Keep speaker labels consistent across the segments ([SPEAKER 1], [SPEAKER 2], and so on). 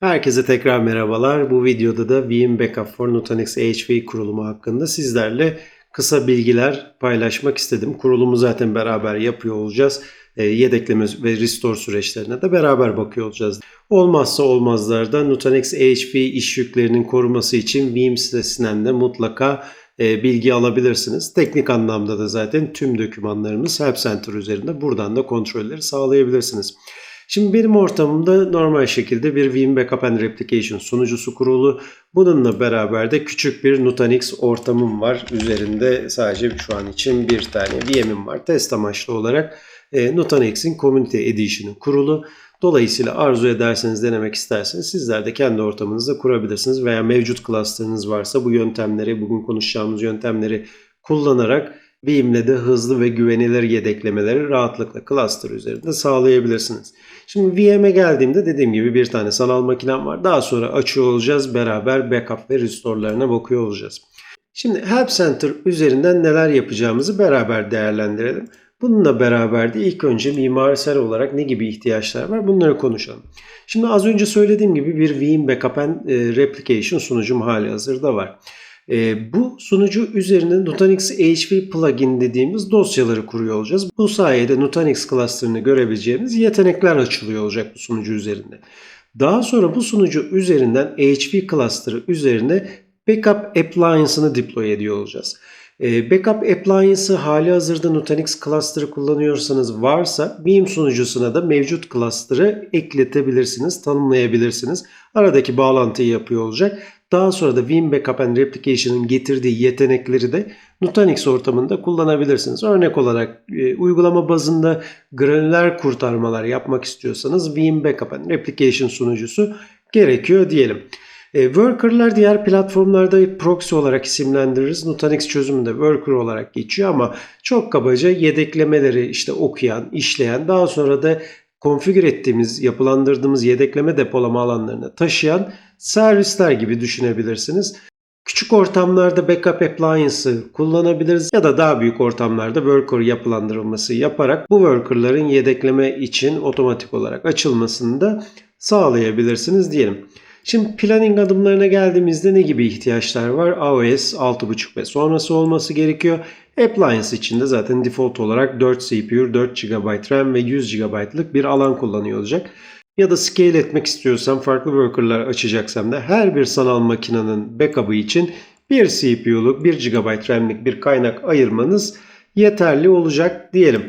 [SPEAKER 1] Herkese tekrar merhabalar. Bu videoda da VM Backup for Nutanix HV kurulumu hakkında sizlerle kısa bilgiler paylaşmak istedim. Kurulumu zaten beraber yapıyor olacağız. E, yedekleme ve restore süreçlerine de beraber bakıyor olacağız. Olmazsa olmazlarda Nutanix HV iş yüklerinin koruması için VM sitesinden de mutlaka e, bilgi alabilirsiniz. Teknik anlamda da zaten tüm dokümanlarımız Help Center üzerinde buradan da kontrolleri sağlayabilirsiniz. Şimdi benim ortamımda normal şekilde bir Vim Backup and Replication sunucusu kurulu. Bununla beraber de küçük bir Nutanix ortamım var. Üzerinde sadece şu an için bir tane VM'im var. Test amaçlı olarak e, Nutanix'in Community Edition'ı kurulu. Dolayısıyla arzu ederseniz denemek isterseniz sizler de kendi ortamınızda kurabilirsiniz. Veya mevcut cluster'ınız varsa bu yöntemleri, bugün konuşacağımız yöntemleri kullanarak Veeam'le de hızlı ve güvenilir yedeklemeleri rahatlıkla cluster üzerinde sağlayabilirsiniz. Şimdi VM'e geldiğimde dediğim gibi bir tane sanal makinem var. Daha sonra açıyor olacağız. Beraber backup ve restore'larına bakıyor olacağız. Şimdi Help Center üzerinden neler yapacağımızı beraber değerlendirelim. Bununla beraber de ilk önce mimarisel olarak ne gibi ihtiyaçlar var bunları konuşalım. Şimdi az önce söylediğim gibi bir Veeam Backup and Replication sunucum hali hazırda var. E, bu sunucu üzerinde Nutanix HV plugin dediğimiz dosyaları kuruyor olacağız. Bu sayede Nutanix cluster'ını görebileceğimiz yetenekler açılıyor olacak bu sunucu üzerinde. Daha sonra bu sunucu üzerinden HV cluster'ı üzerine backup appliance'ını deploy ediyor olacağız. E, backup appliance'ı hali hazırda Nutanix cluster'ı kullanıyorsanız varsa Veeam sunucusuna da mevcut cluster'ı ekletebilirsiniz, tanımlayabilirsiniz. Aradaki bağlantıyı yapıyor olacak. Daha sonra da Vim Backup and Replication'ın getirdiği yetenekleri de Nutanix ortamında kullanabilirsiniz. Örnek olarak e, uygulama bazında granüler kurtarmalar yapmak istiyorsanız Vim Backup and Replication sunucusu gerekiyor diyelim. E, worker'lar diğer platformlarda proxy olarak isimlendiririz. Nutanix çözümünde worker olarak geçiyor ama çok kabaca yedeklemeleri işte okuyan, işleyen daha sonra da konfigür ettiğimiz, yapılandırdığımız yedekleme depolama alanlarına taşıyan servisler gibi düşünebilirsiniz. Küçük ortamlarda backup appliance'ı kullanabiliriz ya da daha büyük ortamlarda worker yapılandırılması yaparak bu worker'ların yedekleme için otomatik olarak açılmasını da sağlayabilirsiniz diyelim. Şimdi planning adımlarına geldiğimizde ne gibi ihtiyaçlar var? AOS 6.5 ve sonrası olması gerekiyor. Appliance içinde zaten default olarak 4 CPU, 4 GB RAM ve 100 GB'lık bir alan kullanıyor olacak. Ya da scale etmek istiyorsam farklı worker'lar açacaksam da her bir sanal makinenin backup'ı için bir CPU'luk 1 GB RAM'lik bir kaynak ayırmanız yeterli olacak diyelim.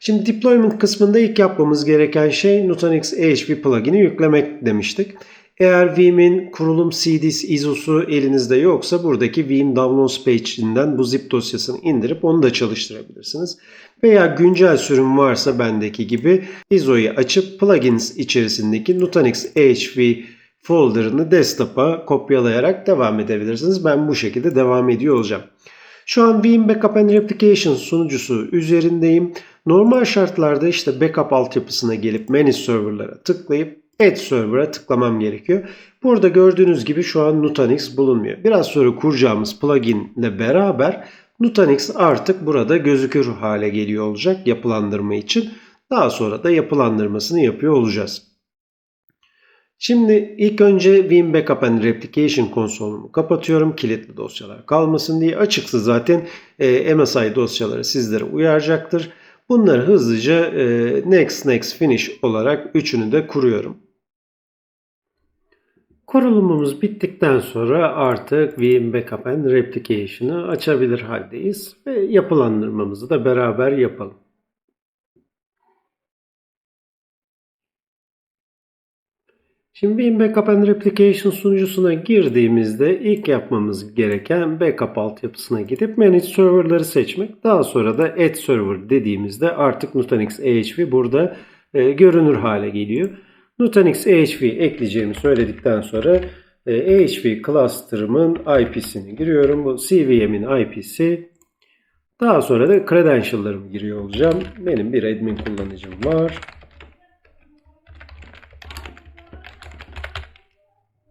[SPEAKER 1] Şimdi deployment kısmında ilk yapmamız gereken şey Nutanix AHV plugin'i yüklemek demiştik. Eğer Veeam'in kurulum CDs ISO'su elinizde yoksa buradaki Veeam Downloads page'inden bu zip dosyasını indirip onu da çalıştırabilirsiniz. Veya güncel sürüm varsa bendeki gibi ISO'yu açıp plugins içerisindeki Nutanix AHV folder'ını desktop'a kopyalayarak devam edebilirsiniz. Ben bu şekilde devam ediyor olacağım. Şu an Veeam Backup and Replication sunucusu üzerindeyim. Normal şartlarda işte backup altyapısına gelip Manage Server'lara tıklayıp Add Server'a tıklamam gerekiyor. Burada gördüğünüz gibi şu an Nutanix bulunmuyor. Biraz sonra kuracağımız plugin ile beraber Nutanix artık burada gözükür hale geliyor olacak yapılandırma için. Daha sonra da yapılandırmasını yapıyor olacağız. Şimdi ilk önce Vim Backup and Replication konsolunu kapatıyorum. Kilitli dosyalar kalmasın diye. Açıksa zaten e, MSI dosyaları sizlere uyaracaktır. Bunları hızlıca e, next next finish olarak üçünü de kuruyorum. Kurulumumuz bittikten sonra artık Vim Backup and Replication'ı açabilir haldeyiz ve yapılandırmamızı da beraber yapalım. Şimdi Vim Backup and Replication sunucusuna girdiğimizde ilk yapmamız gereken backup altyapısına gidip Manage Server'ları seçmek. Daha sonra da Add Server dediğimizde artık Nutanix AHV burada e, görünür hale geliyor. Nutanix AHV ekleyeceğimi söyledikten sonra e, AHV cluster'ımın IP'sini giriyorum. Bu CVM'in IP'si. Daha sonra da credential'larımı giriyor olacağım. Benim bir admin kullanıcım var.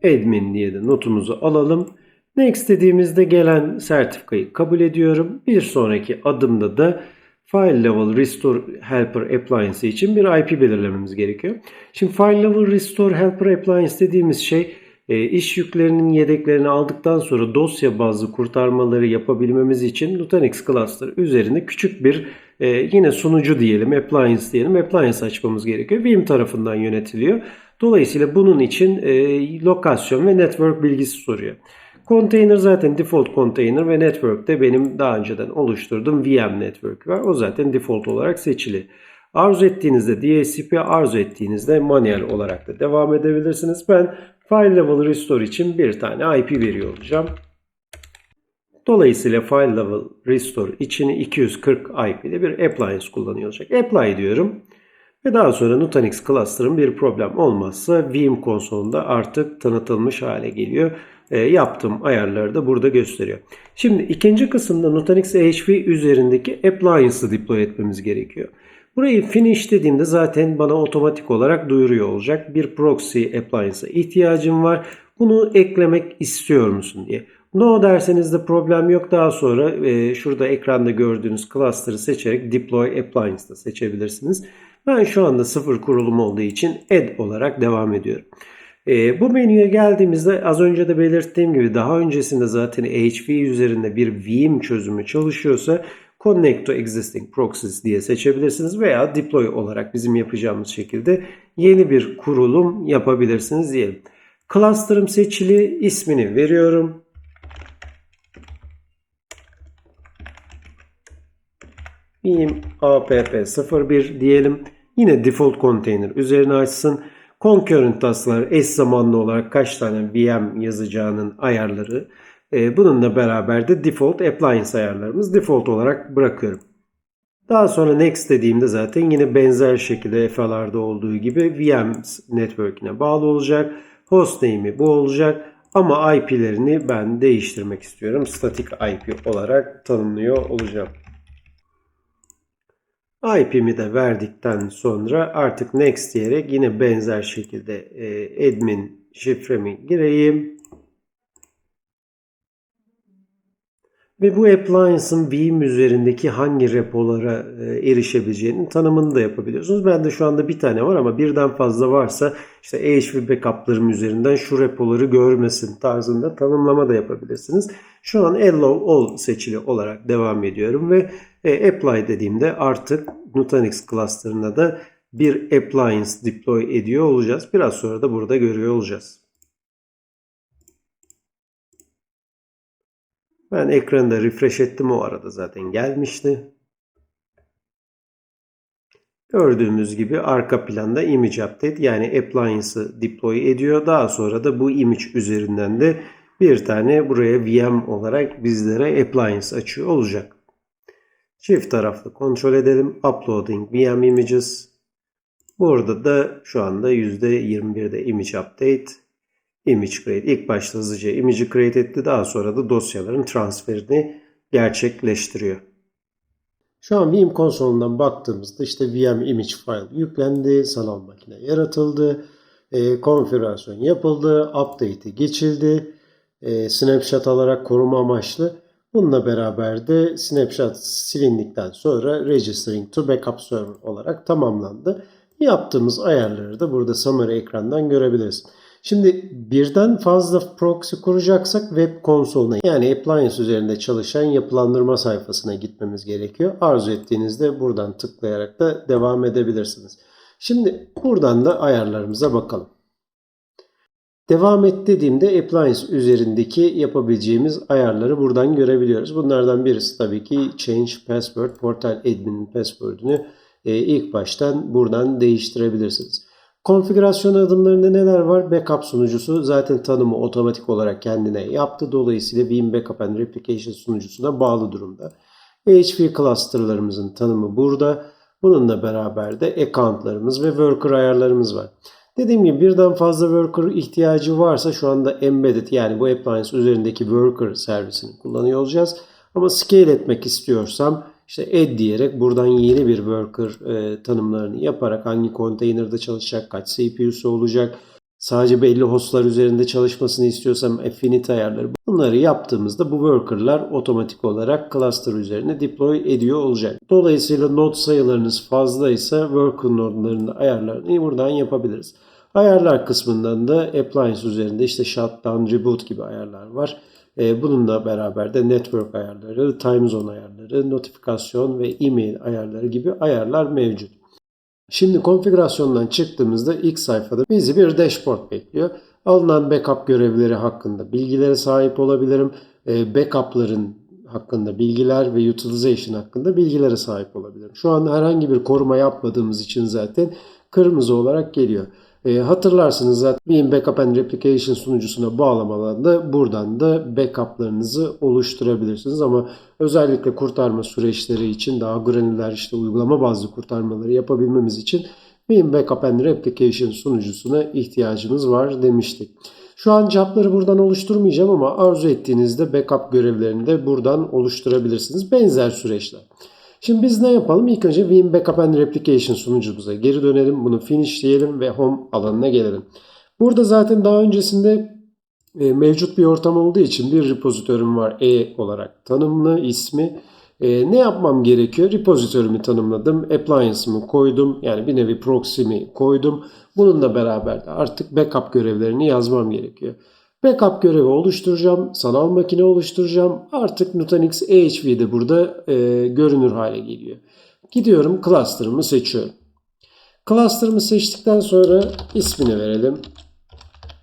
[SPEAKER 1] admin diye de notumuzu alalım. Next dediğimizde gelen sertifikayı kabul ediyorum. Bir sonraki adımda da File Level Restore Helper Appliance için bir IP belirlememiz gerekiyor. Şimdi File Level Restore Helper Appliance dediğimiz şey e, iş yüklerinin yedeklerini aldıktan sonra dosya bazlı kurtarmaları yapabilmemiz için Nutanix Cluster üzerinde küçük bir e, yine sunucu diyelim, appliance diyelim, appliance açmamız gerekiyor. Vim tarafından yönetiliyor. Dolayısıyla bunun için e, lokasyon ve network bilgisi soruyor. Container zaten default container ve network'te benim daha önceden oluşturduğum VM network var. O zaten default olarak seçili. Arzu ettiğinizde DHCP, arzu ettiğinizde manuel olarak da devam edebilirsiniz. Ben file level restore için bir tane IP veriyor olacağım. Dolayısıyla file level restore için 240 IP'de bir appliance kullanıyor olacak. Apply diyorum. Ve daha sonra Nutanix Cluster'ın bir problem olmazsa Vim konsolunda artık tanıtılmış hale geliyor. E, yaptığım ayarları da burada gösteriyor. Şimdi ikinci kısımda Nutanix AHV üzerindeki appliance'ı deploy etmemiz gerekiyor. Burayı finish dediğimde zaten bana otomatik olarak duyuruyor olacak. Bir proxy appliance'a ihtiyacım var. Bunu eklemek istiyor musun diye. No derseniz de problem yok. Daha sonra e, şurada ekranda gördüğünüz cluster'ı seçerek deploy appliance'da seçebilirsiniz. Ben şu anda sıfır kurulum olduğu için add olarak devam ediyorum. E, bu menüye geldiğimizde az önce de belirttiğim gibi daha öncesinde zaten HV üzerinde bir Vim çözümü çalışıyorsa Connect to Existing Proxies diye seçebilirsiniz veya deploy olarak bizim yapacağımız şekilde yeni bir kurulum yapabilirsiniz diyelim. Cluster'ım seçili, ismini veriyorum. Vim app01 diyelim. Yine default container üzerine açsın. Concurrent task'lar eş zamanlı olarak kaç tane VM yazacağının ayarları. Ee, bununla beraber de default appliance ayarlarımız default olarak bırakıyorum. Daha sonra next dediğimde zaten yine benzer şekilde FA'larda olduğu gibi VM network'ine bağlı olacak. Hostname'i bu olacak. Ama IP'lerini ben değiştirmek istiyorum. Static IP olarak tanımlıyor olacağım. IP'mi de verdikten sonra artık next diyerek yine benzer şekilde e, admin şifremi gireyim. Ve bu appliance'ın Vim üzerindeki hangi repolara e, erişebileceğinin tanımını da yapabiliyorsunuz. Ben de şu anda bir tane var ama birden fazla varsa işte AHV backup'larım üzerinden şu repoları görmesin tarzında tanımlama da yapabilirsiniz. Şu an Allow All seçili olarak devam ediyorum ve e, Apply dediğimde artık Nutanix cluster'ına da bir appliance deploy ediyor olacağız. Biraz sonra da burada görüyor olacağız. Ben ekranda refresh ettim o arada zaten gelmişti. Gördüğümüz gibi arka planda image update yani appliance'ı deploy ediyor. Daha sonra da bu image üzerinden de bir tane buraya VM olarak bizlere appliance açıyor olacak. Çift taraflı kontrol edelim. Uploading VM images. Burada da şu anda %21'de image update. Image create. İlk başta hızlıca image create etti. Daha sonra da dosyaların transferini gerçekleştiriyor. Şu an Vim konsolundan baktığımızda işte VM image file yüklendi. Sanal makine yaratıldı. E, konfigürasyon yapıldı. Update'i geçildi. E, snapshot alarak koruma amaçlı. Bununla beraber de snapshot silindikten sonra registering to backup server olarak tamamlandı. Yaptığımız ayarları da burada summary ekrandan görebiliriz. Şimdi birden fazla proxy kuracaksak web konsoluna yani appliance üzerinde çalışan yapılandırma sayfasına gitmemiz gerekiyor. Arzu ettiğinizde buradan tıklayarak da devam edebilirsiniz. Şimdi buradan da ayarlarımıza bakalım. Devam et dediğimde appliance üzerindeki yapabileceğimiz ayarları buradan görebiliyoruz. Bunlardan birisi tabii ki change password, portal admin password'ünü e, ilk baştan buradan değiştirebilirsiniz. Konfigürasyon adımlarında neler var? Backup sunucusu zaten tanımı otomatik olarak kendine yaptı. Dolayısıyla Veeam Backup and Replication sunucusuna bağlı durumda. PHP clusterlarımızın tanımı burada. Bununla beraber de accountlarımız ve worker ayarlarımız var. Dediğim gibi birden fazla worker ihtiyacı varsa şu anda embedded yani bu appliance üzerindeki worker servisini kullanıyor olacağız. Ama scale etmek istiyorsam işte add diyerek buradan yeni bir worker e, tanımlarını yaparak hangi konteynerda çalışacak, kaç CPU'su olacak, sadece belli hostlar üzerinde çalışmasını istiyorsam affinity ayarları. Bunları yaptığımızda bu worker'lar otomatik olarak cluster üzerine deploy ediyor olacak. Dolayısıyla node sayılarınız fazlaysa worker node'larının ayarlarını buradan yapabiliriz. Ayarlar kısmından da appliance üzerinde işte shutdown, reboot gibi ayarlar var. Ee, Bununla beraber de network ayarları, time zone ayarları, notifikasyon ve e-mail ayarları gibi ayarlar mevcut. Şimdi konfigürasyondan çıktığımızda ilk sayfada bizi bir dashboard bekliyor. Alınan backup görevleri hakkında bilgilere sahip olabilirim. Ee, Backup'ların hakkında bilgiler ve utilization hakkında bilgilere sahip olabilirim. Şu an herhangi bir koruma yapmadığımız için zaten kırmızı olarak geliyor. E, hatırlarsınız zaten Backup and Replication sunucusuna bağlamalarda buradan da backuplarınızı oluşturabilirsiniz ama özellikle kurtarma süreçleri için daha granüler işte uygulama bazlı kurtarmaları yapabilmemiz için Beam Backup and Replication sunucusuna ihtiyacımız var demiştik. Şu an jobları buradan oluşturmayacağım ama arzu ettiğinizde backup görevlerini de buradan oluşturabilirsiniz. Benzer süreçler. Şimdi biz ne yapalım? İlk önce Vim Backup and Replication sunucumuza geri dönelim. Bunu finish diyelim ve home alanına gelelim. Burada zaten daha öncesinde e, mevcut bir ortam olduğu için bir repozitörüm var E olarak tanımlı ismi. E, ne yapmam gerekiyor? Repozitörümü tanımladım. Appliance'ımı koydum. Yani bir nevi proxy'mi koydum. Bununla beraber de artık backup görevlerini yazmam gerekiyor. Backup görevi oluşturacağım. Sanal makine oluşturacağım. Artık Nutanix AHV de burada e, görünür hale geliyor. Gidiyorum cluster'ımı seçiyorum. Cluster'ımı seçtikten sonra ismini verelim.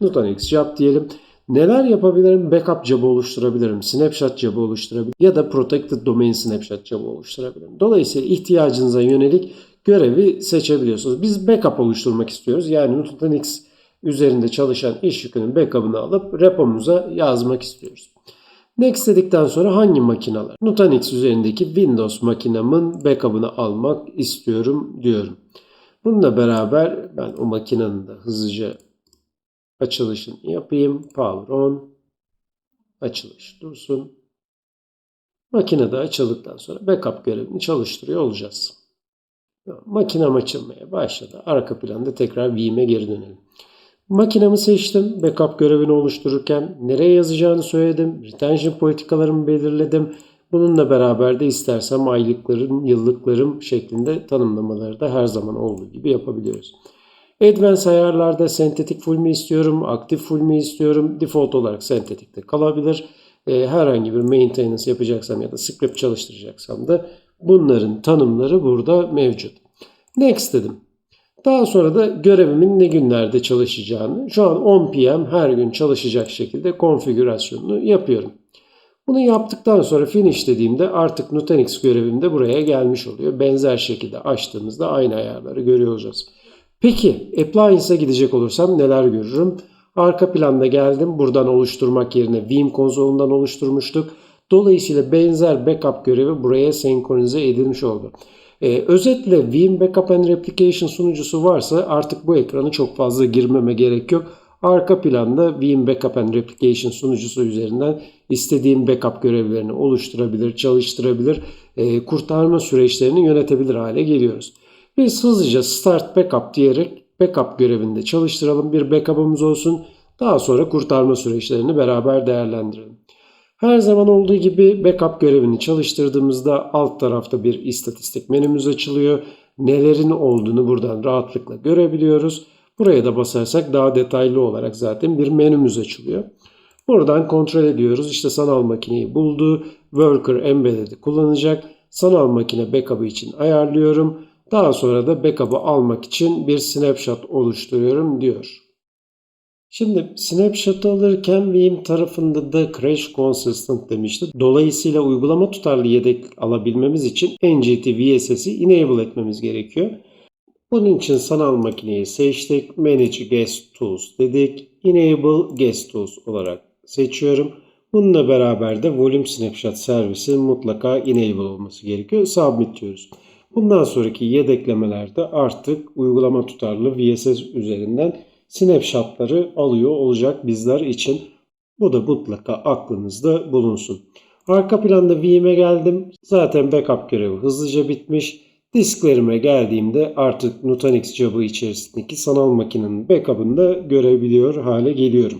[SPEAKER 1] Nutanix job diyelim. Neler yapabilirim? Backup job'ı oluşturabilirim. Snapshot job'ı oluşturabilirim. Ya da Protected Domain Snapshot job'ı oluşturabilirim. Dolayısıyla ihtiyacınıza yönelik görevi seçebiliyorsunuz. Biz backup oluşturmak istiyoruz. Yani Nutanix üzerinde çalışan iş yükünün backup'ını alıp repomuza yazmak istiyoruz. Next dedikten sonra hangi makineler? Nutanix üzerindeki Windows makinamın backup'ını almak istiyorum diyorum. Bununla beraber ben o makinenin de hızlıca açılışını yapayım. Power on. Açılış dursun. Makine de açıldıktan sonra backup görevini çalıştırıyor olacağız. Makinem açılmaya başladı. Arka planda tekrar Vim'e geri dönelim. Makinamı seçtim. Backup görevini oluştururken nereye yazacağını söyledim. Retention politikalarımı belirledim. Bununla beraber de istersem aylıklarım, yıllıklarım şeklinde tanımlamaları da her zaman olduğu gibi yapabiliyoruz. Advanced ayarlarda sentetik full mi istiyorum, aktif full mi istiyorum, default olarak sentetikte kalabilir. Ee, herhangi bir maintenance yapacaksam ya da script çalıştıracaksam da bunların tanımları burada mevcut. Next dedim. Daha sonra da görevimin ne günlerde çalışacağını şu an 10 PM her gün çalışacak şekilde konfigürasyonunu yapıyorum. Bunu yaptıktan sonra finish dediğimde artık Nutanix görevim de buraya gelmiş oluyor. Benzer şekilde açtığımızda aynı ayarları görüyor olacağız. Peki Appliance'a gidecek olursam neler görürüm? Arka planda geldim. Buradan oluşturmak yerine Vim konsolundan oluşturmuştuk. Dolayısıyla benzer backup görevi buraya senkronize edilmiş oldu. Ee, özetle Vim Backup and Replication sunucusu varsa artık bu ekranı çok fazla girmeme gerek yok. Arka planda Vim Backup and Replication sunucusu üzerinden istediğim backup görevlerini oluşturabilir, çalıştırabilir, e, kurtarma süreçlerini yönetebilir hale geliyoruz. Biz hızlıca Start Backup diyerek backup görevinde çalıştıralım. Bir backup'ımız olsun. Daha sonra kurtarma süreçlerini beraber değerlendirelim. Her zaman olduğu gibi backup görevini çalıştırdığımızda alt tarafta bir istatistik menümüz açılıyor. Nelerin olduğunu buradan rahatlıkla görebiliyoruz. Buraya da basarsak daha detaylı olarak zaten bir menümüz açılıyor. Buradan kontrol ediyoruz. İşte sanal makineyi buldu. Worker embedded'i kullanacak. Sanal makine backup'ı için ayarlıyorum. Daha sonra da backup'ı almak için bir snapshot oluşturuyorum diyor. Şimdi snapshot alırken Vim tarafında da crash consistent demişti. Dolayısıyla uygulama tutarlı yedek alabilmemiz için NGT VSS'i enable etmemiz gerekiyor. Bunun için sanal makineyi seçtik. Manage Guest Tools dedik. Enable Guest Tools olarak seçiyorum. Bununla beraber de Volume Snapshot servisi mutlaka enable olması gerekiyor. Submit diyoruz. Bundan sonraki yedeklemelerde artık uygulama tutarlı VSS üzerinden snapshotları alıyor olacak bizler için. Bu da mutlaka aklınızda bulunsun. Arka planda Vim'e geldim. Zaten backup görevi hızlıca bitmiş. Disklerime geldiğimde artık Nutanix Java içerisindeki sanal makinenin backup'ını da görebiliyor hale geliyorum.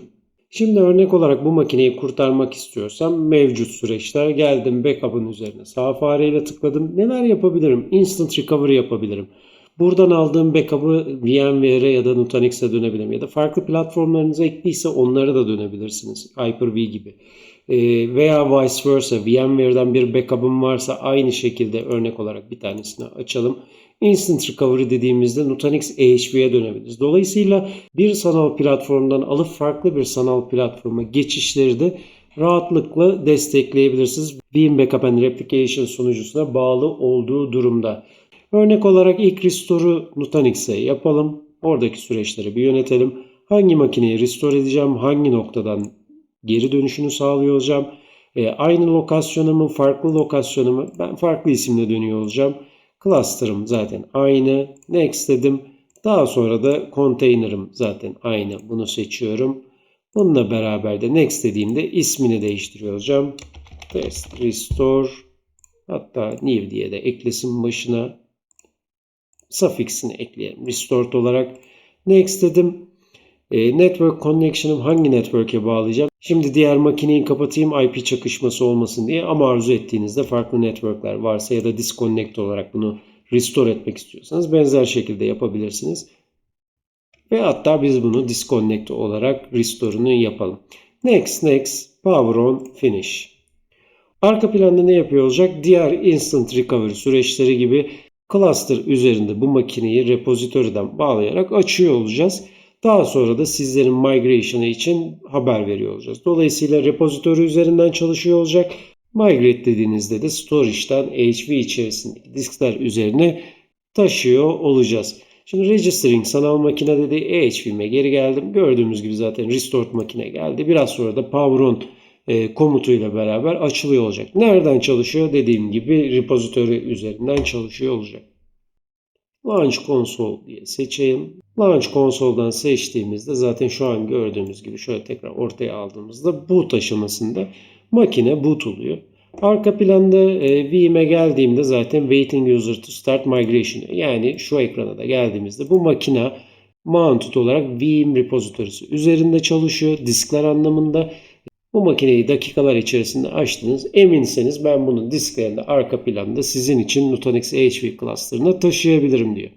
[SPEAKER 1] Şimdi örnek olarak bu makineyi kurtarmak istiyorsam mevcut süreçler geldim backup'ın üzerine sağ fareyle tıkladım. Neler yapabilirim? Instant recovery yapabilirim. Buradan aldığım backup'ı VMware'e ya da Nutanix'e dönebilirim. Ya da farklı platformlarınıza ekliyse onlara da dönebilirsiniz. Hyper-V gibi. Ee, veya vice versa VMware'den bir backup'ım varsa aynı şekilde örnek olarak bir tanesini açalım. Instant Recovery dediğimizde Nutanix AHV'ye dönebiliriz. Dolayısıyla bir sanal platformdan alıp farklı bir sanal platforma geçişleri de rahatlıkla destekleyebilirsiniz. Beam Backup and Replication sunucusuna bağlı olduğu durumda. Örnek olarak ilk restore'u Nutanix'e yapalım. Oradaki süreçleri bir yönetelim. Hangi makineyi restore edeceğim? Hangi noktadan geri dönüşünü sağlıyor olacağım? E, aynı lokasyona mı? Farklı lokasyona mı? Ben farklı isimle dönüyor olacağım. Cluster'ım zaten aynı. Next dedim. Daha sonra da container'ım zaten aynı. Bunu seçiyorum. Bununla beraber de next dediğimde ismini değiştiriyor olacağım. Test restore hatta new diye de eklesin başına suffix'ini ekleyelim. Restored olarak next dedim. E, network connection'ım hangi network'e bağlayacağım? Şimdi diğer makineyi kapatayım IP çakışması olmasın diye ama arzu ettiğinizde farklı network'ler varsa ya da disconnect olarak bunu restore etmek istiyorsanız benzer şekilde yapabilirsiniz. Ve hatta biz bunu disconnect olarak restore'unu yapalım. Next, next, power on, finish. Arka planda ne yapıyor olacak? Diğer instant recovery süreçleri gibi cluster üzerinde bu makineyi repository'den bağlayarak açıyor olacağız. Daha sonra da sizlerin migration'ı için haber veriyor olacağız. Dolayısıyla repository üzerinden çalışıyor olacak. Migrate dediğinizde de storage'dan HV içerisindeki diskler üzerine taşıyor olacağız. Şimdi registering sanal makine dedi EHV'me geri geldim. Gördüğümüz gibi zaten restored makine geldi. Biraz sonra da power on e, komutuyla beraber açılıyor olacak. Nereden çalışıyor? Dediğim gibi repository üzerinden çalışıyor olacak. Launch Console diye seçeyim. Launch Console'dan seçtiğimizde zaten şu an gördüğümüz gibi şöyle tekrar ortaya aldığımızda boot aşamasında makine boot oluyor. Arka planda e, Veeam'e geldiğimde zaten waiting user to start migration yani şu ekrana da geldiğimizde bu makine mounted olarak Veeam repository'si üzerinde çalışıyor. Diskler anlamında bu makineyi dakikalar içerisinde açtınız. Eminseniz ben bunun disklerini arka planda sizin için Nutanix AHV cluster'ına taşıyabilirim diyor.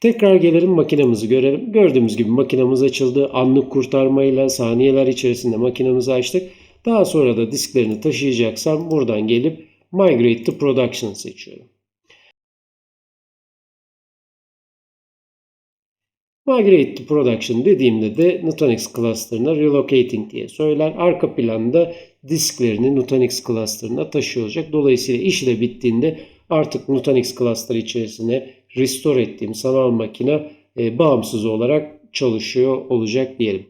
[SPEAKER 1] Tekrar gelelim makinemizi görelim. Gördüğümüz gibi makinemiz açıldı. Anlık kurtarmayla saniyeler içerisinde makinemizi açtık. Daha sonra da disklerini taşıyacaksam buradan gelip Migrate to Production seçiyorum. Migrate to Production dediğimde de Nutanix cluster'ına relocating diye söyler. Arka planda disklerini Nutanix cluster'ına taşıyor olacak. Dolayısıyla işi de bittiğinde artık Nutanix cluster içerisine restore ettiğim sanal makine e, bağımsız olarak çalışıyor olacak diyelim.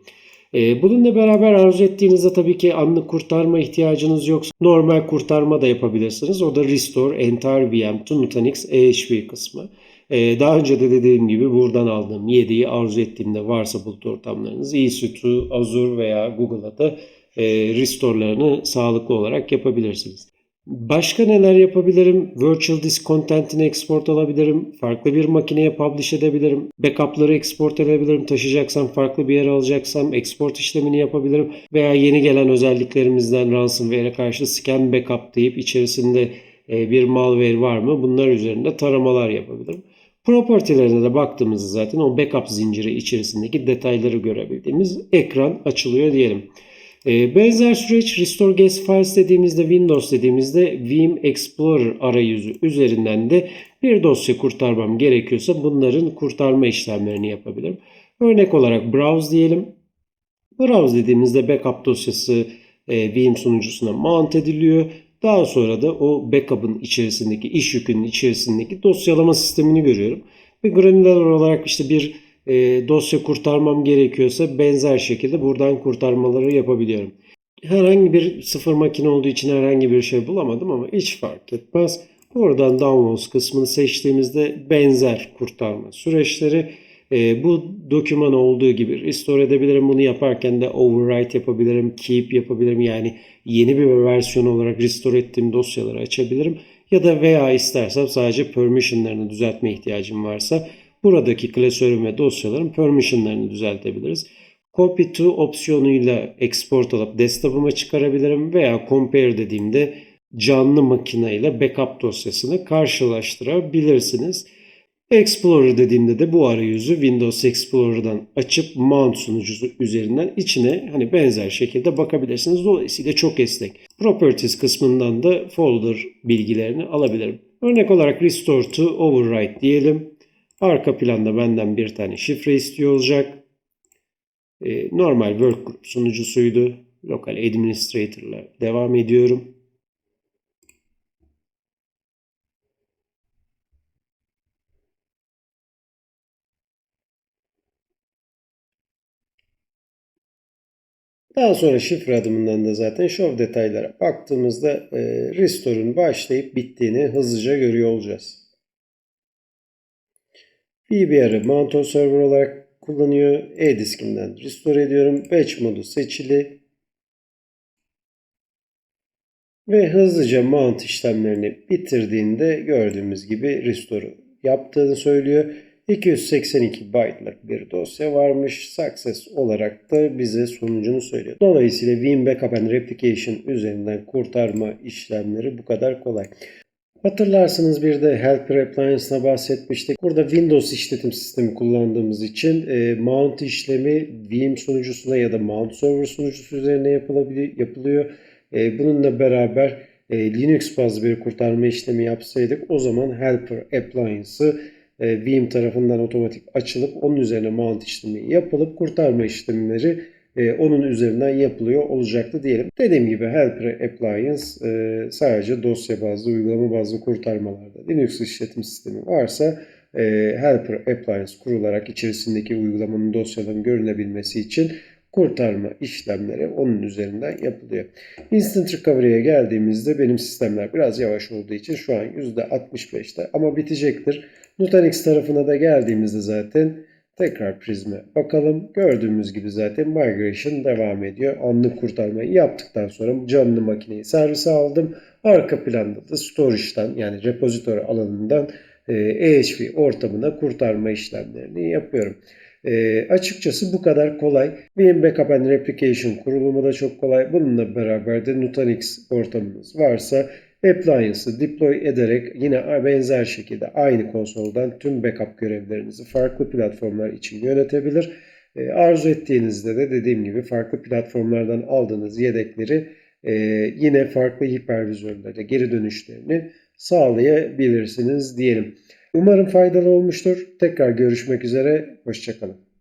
[SPEAKER 1] E, bununla beraber arzu ettiğinizde tabii ki anlık kurtarma ihtiyacınız yoksa normal kurtarma da yapabilirsiniz. O da Restore Entire VM to Nutanix AHV kısmı. E, daha önce de dediğim gibi buradan aldığım 7'yi arzu ettiğimde varsa bulut ortamlarınız EC2, Azure veya Google'a da e, restore'larını sağlıklı olarak yapabilirsiniz. Başka neler yapabilirim? Virtual disk content'ini export alabilirim. Farklı bir makineye publish edebilirim. Backup'ları export edebilirim. Taşıyacaksam farklı bir yere alacaksam export işlemini yapabilirim. Veya yeni gelen özelliklerimizden ransomware'e karşı scan backup deyip içerisinde e, bir malware var mı? Bunlar üzerinde taramalar yapabilirim. Property'lerine de baktığımızda zaten o backup zinciri içerisindeki detayları görebildiğimiz ekran açılıyor diyelim. Ee, benzer süreç Restore Guest Files dediğimizde Windows dediğimizde Vim Explorer arayüzü üzerinden de bir dosya kurtarmam gerekiyorsa bunların kurtarma işlemlerini yapabilirim. Örnek olarak Browse diyelim. Browse dediğimizde backup dosyası e, Vim sunucusuna mount ediliyor. Daha sonra da o backup'ın içerisindeki, iş yükünün içerisindeki dosyalama sistemini görüyorum. Ve granular olarak işte bir e, dosya kurtarmam gerekiyorsa benzer şekilde buradan kurtarmaları yapabiliyorum. Herhangi bir sıfır makine olduğu için herhangi bir şey bulamadım ama hiç fark etmez. Oradan downloads kısmını seçtiğimizde benzer kurtarma süreçleri e, bu doküman olduğu gibi restore edebilirim. Bunu yaparken de overwrite yapabilirim, keep yapabilirim. Yani yeni bir versiyon olarak restore ettiğim dosyaları açabilirim. Ya da veya istersem sadece permissionlarını düzeltme ihtiyacım varsa buradaki klasörüm ve dosyaların permissionlarını düzeltebiliriz. Copy to opsiyonuyla export alıp desktop'ıma çıkarabilirim veya compare dediğimde canlı makine ile backup dosyasını karşılaştırabilirsiniz. Explorer dediğimde de bu arayüzü Windows Explorer'dan açıp mount sunucusu üzerinden içine hani benzer şekilde bakabilirsiniz. Dolayısıyla çok esnek. Properties kısmından da folder bilgilerini alabilirim. Örnek olarak restore to override diyelim. Arka planda benden bir tane şifre istiyor olacak. Ee, normal workgroup sunucusuydu. Local administrator'la devam ediyorum. Daha sonra şifre adımından da zaten show detaylara baktığımızda e, restore'un başlayıp bittiğini hızlıca görüyor olacağız. VBR'ı mount on server olarak kullanıyor. E-diskimden restore ediyorum. Batch modu seçili. Ve hızlıca mount işlemlerini bitirdiğinde gördüğümüz gibi restore'u yaptığını söylüyor. 282 byte'lık bir dosya varmış. Success olarak da bize sonucunu söylüyor. Dolayısıyla Vim Backup and Replication üzerinden kurtarma işlemleri bu kadar kolay. Hatırlarsınız bir de Helper Appliance'ına bahsetmiştik. Burada Windows işletim sistemi kullandığımız için e, mount işlemi Vim sunucusuna ya da mount server sunucusu üzerine yapılıyor. E, bununla beraber e, Linux bazlı bir kurtarma işlemi yapsaydık o zaman Helper Appliance'ı e, Vim tarafından otomatik açılıp onun üzerine mount işlemi yapılıp kurtarma işlemleri e, onun üzerinden yapılıyor olacaktı diyelim. Dediğim gibi Helper Appliance e, sadece dosya bazlı, uygulama bazlı kurtarmalarda Linux işletim sistemi varsa e, Helper Appliance kurularak içerisindeki uygulamanın dosyaların görünebilmesi için kurtarma işlemleri onun üzerinden yapılıyor. Instant Recovery'e geldiğimizde benim sistemler biraz yavaş olduğu için şu an %65'te ama bitecektir. Nutanix tarafına da geldiğimizde zaten tekrar prizme bakalım. Gördüğümüz gibi zaten migration devam ediyor. Anlık kurtarmayı yaptıktan sonra canlı makineyi servise aldım. Arka planda da storage'dan yani repository alanından EHV ortamına kurtarma işlemlerini yapıyorum. E, açıkçası bu kadar kolay. Vim Backup and Replication kurulumu da çok kolay. Bununla beraber de Nutanix ortamınız varsa Appliance'ı deploy ederek yine benzer şekilde aynı konsoldan tüm backup görevlerinizi farklı platformlar için yönetebilir. E, arzu ettiğinizde de dediğim gibi farklı platformlardan aldığınız yedekleri e, yine farklı hipervizörlere geri dönüşlerini sağlayabilirsiniz diyelim. Umarım faydalı olmuştur. Tekrar görüşmek üzere. Hoşçakalın.